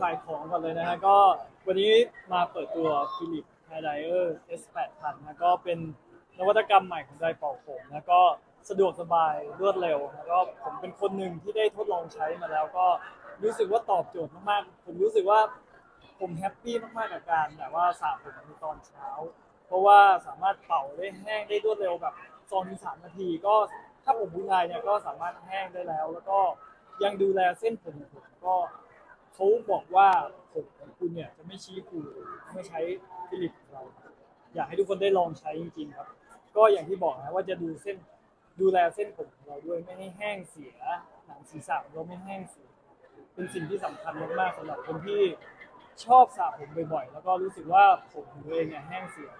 ขายของก่อนเลยนะฮะก็วันนี้มาเปิดตัวฟิลิปไฮไดเออร์ S8000 นะก็เป็นนวัตกรรมใหม่ของไดร์เป่าผมนะก็สะดวกสบายรวดเร็วแล้วก็ผมเป็นคนหนึ่งที่ได้ทดลองใช้มาแล้วก็รู้สึกว่าตอบโจทย์มากๆ ผมรู้สึกว่าผมแฮปปี้มากๆกับการแบบว่าสระผมในตอนเช้า เพราะว่าสามารถเป่าได้แห้งได้รวดเร็วแบบสองถึงสามนาที ก็ถ้าผมผู้ชายเนี่ยก็สามารถแห้งได้แล้ว แล้วก็ยังดูแลเส้นผมของผมก็ เขาบอกว่าผมของคุณเนี่ยจะไม่ชี้ฟูเมื่อใช้ฟิลิปของเรา อยากให้ทุกคนได้ลองใช้จริงๆครับ ก็อย่างที่บอกนะว่าจะดูเส้นดูแลเส้นผมของเราด้วยไม่ให้แห้งเสียหนังศีรษะเราไม่แห้งเสีย เป็นสิ่งที่สำคัญมากๆสำหรับคนที่ชอบสระผมบ่อยๆ แล้วก็รู้สึกว่าผมของตัวเองเนี่ยแห้งเสีย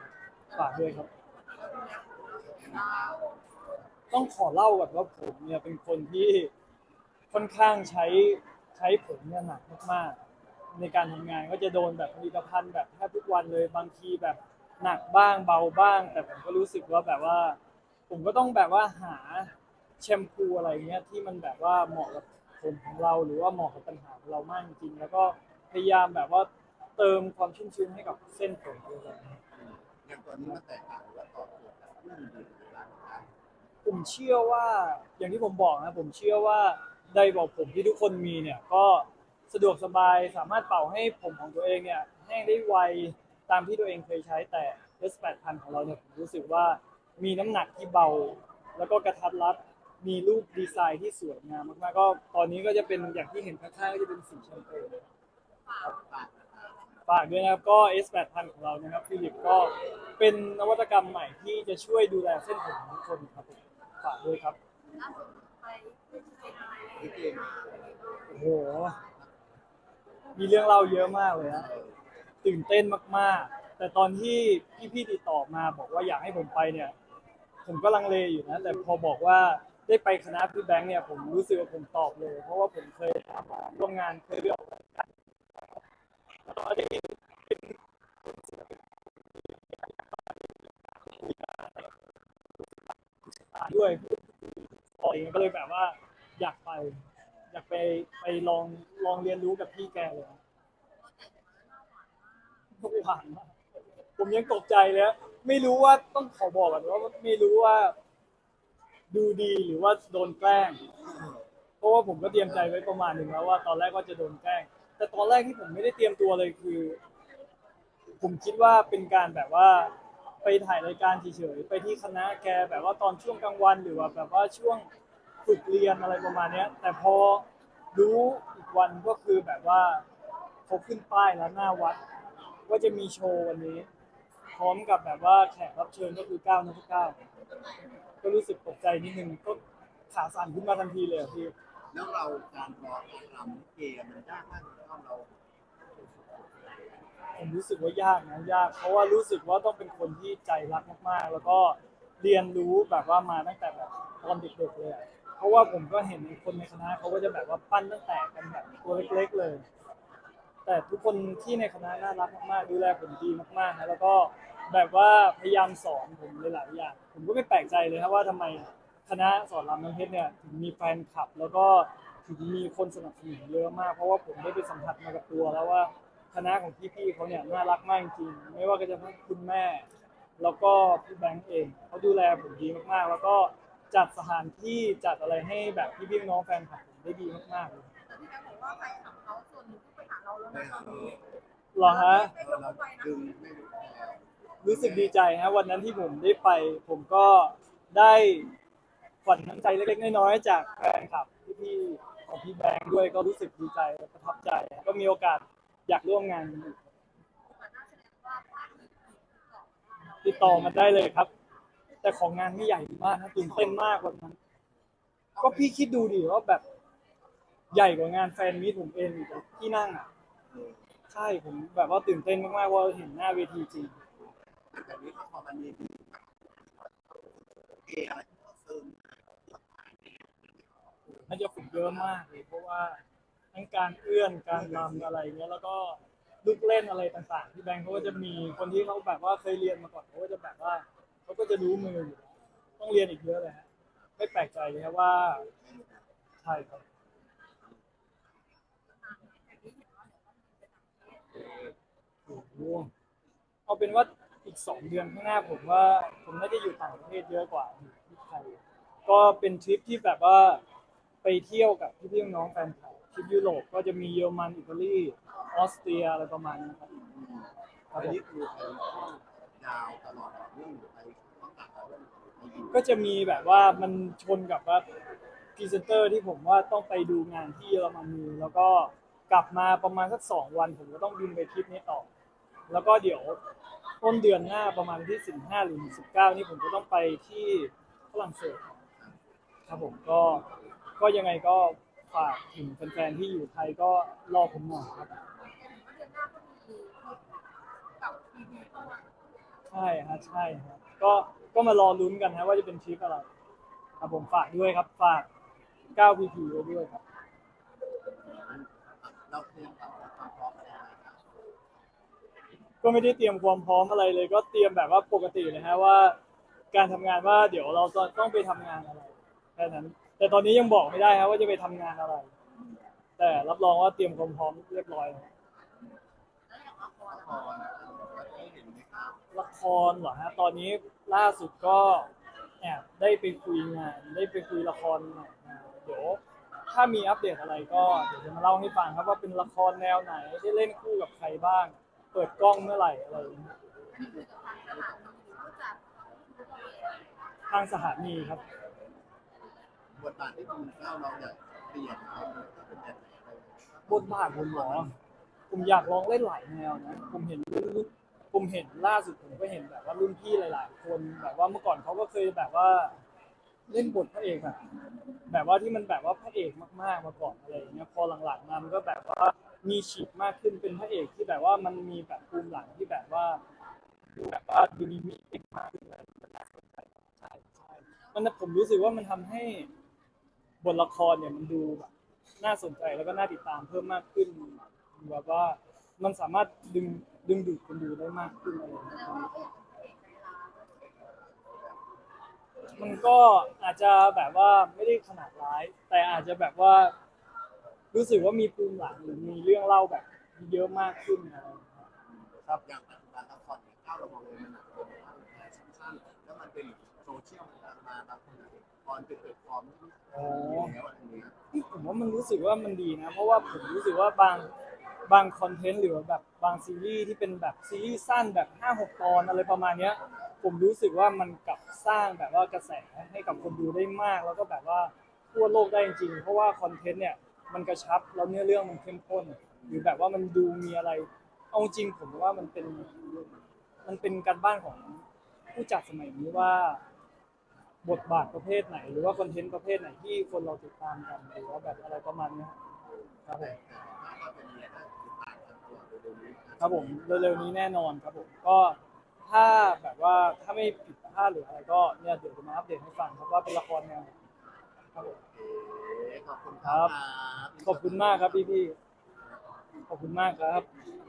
ฝากด้วยครับ ต้องขอเล่าก่อนว่าผมเนี่ยเป็นคนที่ค่อนข้างใช้ ใช้ผมเนี่ยหนักมากๆ ในการทำงานก็จะโดนแบบผลิตภัณฑ์แบบแทบทุกวันเลยบางทีแบบหนักบ้างเบาบ้าง แต่ผมก็รู้สึกว่าแบบว่า ผมก็ต้องแบบว่าหาแชมพูอะไรเงี้ยที่มันแบบว่าเหมาะกับผมของเราหรือว่าเหมาะกับปัญหาของเรามากจริงแล้วก็พยายามแบบว่าเติมความชุ่มชื้นให้กับเส้นผมของเราอย่างตัวนี้มันแตกต่างและตอบโจทย์กับผู้มีผมเชื่อว่าอย่างที่ผมบอกนะผมเชื่อว่า ไดร์บอกผมที่ทุกคนมีเนี่ยก็สะดวกสบายสามารถเป่าให้ผมของตัวเองเนี่ยแห้งได้ไวตามที่ตัวเองเคยใช้แต่ S8000 ของเราเนี่ยผมรู้สึกว่ามีน้ำหนักที่เบา แล้วก็กระทัดรัดมีรูปดีไซน์ที่สวยงามมากๆก็ตอนนี้ก็จะเป็นอย่างที่เห็นข้างๆก็จะเป็นสีแชมเปญครับฝากด้วยนะครับก็ S8000 ของเรานะครับฟิลิปก็เป็นนวัตกรรมใหม่ที่จะช่วยดูแลเส้นผมของทุกคนครับผมฝากด้วยครับ โอ้โห มีเรื่องเล่าเยอะมากเลยนะตื่นเต้นมากๆ แต่ตอนที่พี่ๆติดต่อมาบอกว่าอยากให้ผมไปเนี่ย ผมก็ลังเลอยู่นะ แต่พอบอกว่าได้ไปคณะพี่แบงค์เนี่ยผมรู้สึกว่าผมตอบเลย เพราะว่าผมเคยร่วมงานเคยเรียนกันแล้วก็ได้เป็ นด้วยต่อเองก็เลยแบบว่า อยากไป อยากไปไปลองลองเรียนรู้กับพี่แกเลยหวานมากผมยังตกใจเลยอะไม่รู้ว่าต้องขอบอกก่อนว่าไม่รู้ว่า ดูดีหรือว่าโดนแกล้ง เพราะว่าผมก็เตรียมใจไว้ประมาณหนึ่งแล้วว่า ตอนแรกว่าจะโดนแกล้ง แต่ตอนแรกที่ผมไม่ได้เตรียมตัวเลยคือ ผมคิดว่าเป็นการแบบว่า ไปถ่ายรายการเฉยๆไปที่คณะแกแบบว่าตอนช่วงกลางวันหรือว่าแบบว่าช่วงฝึกเรียนอะไรประมาณเนี้ย แต่พอรู้อีกวันก็คือแบบว่าเขาขึ้นป้ายแล้วหน้าวัด ว่าจะมีโชว์วันนี้ พร้อมกับแบบว่าแขกรับเชิญก็คือก้าวนักก้าวก็รู้สึกตกใจนิดนึงก็ขาสั่นขึ้นมาทันทีเลยอะพี่ แล้วเราการร้องรำเกมมันยากมากเลยเรา ผมรู้สึกว่ายากนะยาก เพราะว่ารู้สึกว่าต้องเป็นคนที่ใจรักมากๆ แล้วก็เรียนรู้แบบว่ามาตั้งแต่แบบตอนเด็กๆเลยอะเพราะว่าผมก็เห็นคนในคณะเขาก็จะแบบว่าปั้นตั้งแต่กันแบบตัวเล็กๆเลย แต่ทุกคนที่ในคณะน่ารักมากๆ ดูแลผมดีมากๆนะแล้วก็แบบว่าพยายามสอนผมหลายๆอย่างผมก็ไม่แปลกใจเลยครับว่าทำไมคณะสอนรามน้ำเพชรเนี่ยถึงมีแฟนคลับ แล้วก็ถึงมีคนสนับสนุนเยอะมาก เพราะว่าผมได้ไปสัมผัสมากับตัวแล้วว่า คณะของพี่ๆเขาเนี่ยน่ารักมากจริงๆไม่ว่าก็จะเป็นคุณแม่ แล้วก็พี่แบงค์เองเขาดูแลผมดีมากๆ แล้วก็จัดสถานที่จัดอะไรให้แบบพี่ๆน้องๆแฟนคลับผมได้ดีมากๆเลยแต่พี่แบงค์บอกว่าแฟนคลับเขาส่วนหนึ่งที่ไปหาเราแล้วนะตอนนี้เหรอฮะ ไม่ยกเราไปนะดึงไม่รู้แล้วรู้สึกดีใจฮะวันนั้นที่ผมได้ไป ผมก็ได้ขวัญน้ำใจเล็กๆน้อยๆจากแฟนคลับพี่ๆของพี่แบงค์ด้วยก็รู้สึกดีใจและประทับใจ ก็มีโอกาส อยากร่วมงานกันอีกแต่น่าแสดงว่าภาคนี้ต่อติดต่อมาได้เลยครับ แต่ของงานไม่ใหญ่มากนะตื่นเต้นมากวันนั้น ก็พี่คิดดูดิว่าแบบ ใหญ่กว่างานแฟนมีตผมเองอีกอะที่นั่งอะใช่ผมแบบว่าตื่นเต้นมากๆว่าเห็นหน้าเวทีจริง แต่นี้พอมันมีเกมอะไรซึ่งน่าจะฝึกเยอะมากเลยเพราะว่า ทั้งการเอื้อนการรำอะไรเงี้ยแล้วก็ลูกเล่นอะไรต่างๆ ที่แบงค์เขาก็จะมีคนที่เขาแบบว่าเคยเรียนมาก่อนเขาก็จะแบบว่าเขาก็จะรู้มืออยู่ต้องเรียนอีกเยอะเลยฮะไม่แปลกใจเลยครับว่าใช่ครับเอาเป็นว่าอีกสองเดือนข้างหน้าผมว่า ผมน่าจะอยู่ต่างประเทศเยอะกว่าอยู่ที่ไทยก็เป็นทริปที่แบบว่าไปเที่ยวกับพี่ๆน้องแฟนคลับ ทริปยุโรปก็จะมีเยอรมันอิตาลีออสเตรียอะไรประมาณนี้ครับอันนี้คือเป็นช่วงยาวตลอดต่อเนื่องหรือไปต้องตัดอะไรในยินก็จะมีแบบว่ามันชนกับว่าพรีเซนเตอร์ที่ผมว่าต้องไปดูงานที่เยอรมนีแล้วก็กลับมาประมาณสักสองวัน ผมก็ต้องบินไปทริปนี้ต่อ แล้วก็เดี๋ยวต้นเดือนหน้าประมาณที่สิบห้าหรือสิบเก้านี่ผมก็ต้องไปที่ฝรั่งเศสครับผมก็ก็ยังไงก็ ฝากถึงแฟนๆที่อยู่ไทยก็รอผมหน่อยครับเดือนหน้าก็มีกับใช่ฮะใช่ครับก็ก็มารอลุ้นกันฮะว่าจะเป็นทริปอะไรครับผมฝากด้วยครับฝาก9 PP ไว้ด้วยครับ เราเตรียมกับความพร้อมอะไรไหมครับก็ไม่ได้เตรียมความพร้อมอะไรเลย ก็เตรียมแบบว่าปกติเลยฮะว่า การทำงานว่าเดี๋ยวเราจะต้องไปทำงานอะไร แค่นั้น แต่ตอนนี้ยังบอกไม่ได้ครับว่าจะไปทำงานอะไร แต่รับรองว่าเตรียมความพร้อมเรียบร้อยแล้วแล้วอย่างละครละครนะเราได้เห็นไหมครับละครเหรอฮะตอนนี้ล่าสุดก็แอบได้ไปคุยงาน ได้ไปคุยละครใหม่มาเดี๋ยวถ้ามีอัปเดตอะไรก็เดี๋ยวจะมาเล่าให้ฟังครับว่าเป็นละครแนวไหนได้เล่นคู่กับใครบ้าง เปิดกล้องเมื่อไหร่อะไรอย่างเงี้ยอันนี้คือกับทางสถานีหรือผู้จัดทางสถานีครับ บทบาทที่คุณก้าวเราอยากเปลี่ยนเป็นแบบไหนอะไราบทบาทผมเหรอผมอยากลองเล่นหลายแนวนะ ผมเห็นรุ่นผมเห็นล่าสุดผมก็เห็นแบบว่ารุ่นพี่หลาย ๆ คนแบบว่าเมื่อก่อนเขาก็เคยแบบว่า เล่นบทพระเอกแบบแบบว่าที่มันแบบว่าพระเอกมาก ๆ มาก่อนอะไรอย่างเงี้ยพอหลัง ๆ มามันก็แบบว่ามีฉีกมากขึ้นเป็นพระเอกที่แบบว่ามันมีแบบภูมิหลังที่แบบว่าแบบว่าดูดีมีเอกมากขึ้นอะไรมันน่าสนใจใช่ใช่มันผมรู้สึกว่ามันทำให้ บทละครเนี่ยมันดูแบบน่าสนใจแล้วก็น่าติดตามเพิ่มมากขึ้นแบบว่ามันสามารถดึงดึงดูดคนดูได้มากขึ้นอะไรอย่างเงี้ยแล้วเราก็อยมันก็อาจจะแบบว่าไม่ได้ขนาดร้าย แต่อาจจะแบบว่า รู้สึกว่ามีภูมหลังหรือมีเรื่องเล่าแบบเยอะมากขึ้นอะไรครับอย่างปัจจุบันละครเนี่ยก้าวเรามองเลยมันหนักเลยว่ามันแค่สั้นๆแล้วมันเป็นโซเชียลมามาบางคนตอนเป็นเปิดฟอร์มที่ อ๋อแล้วอันนี้นี่ผมว่ามันรู้สึกว่ามันดีนะ เพราะว่าผมรู้สึกว่าบางบางคอนเทนต์หรือว่าแบบบางซีรีส์ที่เป็นแบบซีรีส์สั้นแบบห้าหกตอนอะไรประมาณเนี้ย ผมรู้สึกว่ามันกลับสร้างแบบว่ากระแสให้กับคนดูได้มาก แล้วก็แบบว่าทั่วโลกได้จริงๆเพราะว่าคอนเทนต์เนี่ยมันกระชับแล้วเนื้อเรื่องมันเข้มข้น หรือแบบว่ามันดูมีอะไร เอาจริงผมว่ามันเป็นมันเป็นการบ้านของผู้จัดสมัยนี้ว่า บทบาทประเภทไหน หรือว่าคอนเทนต์ประเภทไหนที่คนเราติดตามกันหรือว่าแบบอะไรประมาณเนี้ยครับผมแต่ว่าก็เป็นเนี่ยนะติดตามกันตลอดเร็วๆนี้ครับผมเร็วๆนี้แน่นอนครับผมก็ถ้าแบบว่าถ้าไม่ผิดพลาดหรืออะไรก็เนี่ยเดี๋ยวจะมาอัปเดตให้ฟังครับว่าเป็นละครแนวไหนครับผมขอบคุณคครัรับ ขอบคุณมากครับพี่ๆขอบคุณมากครับค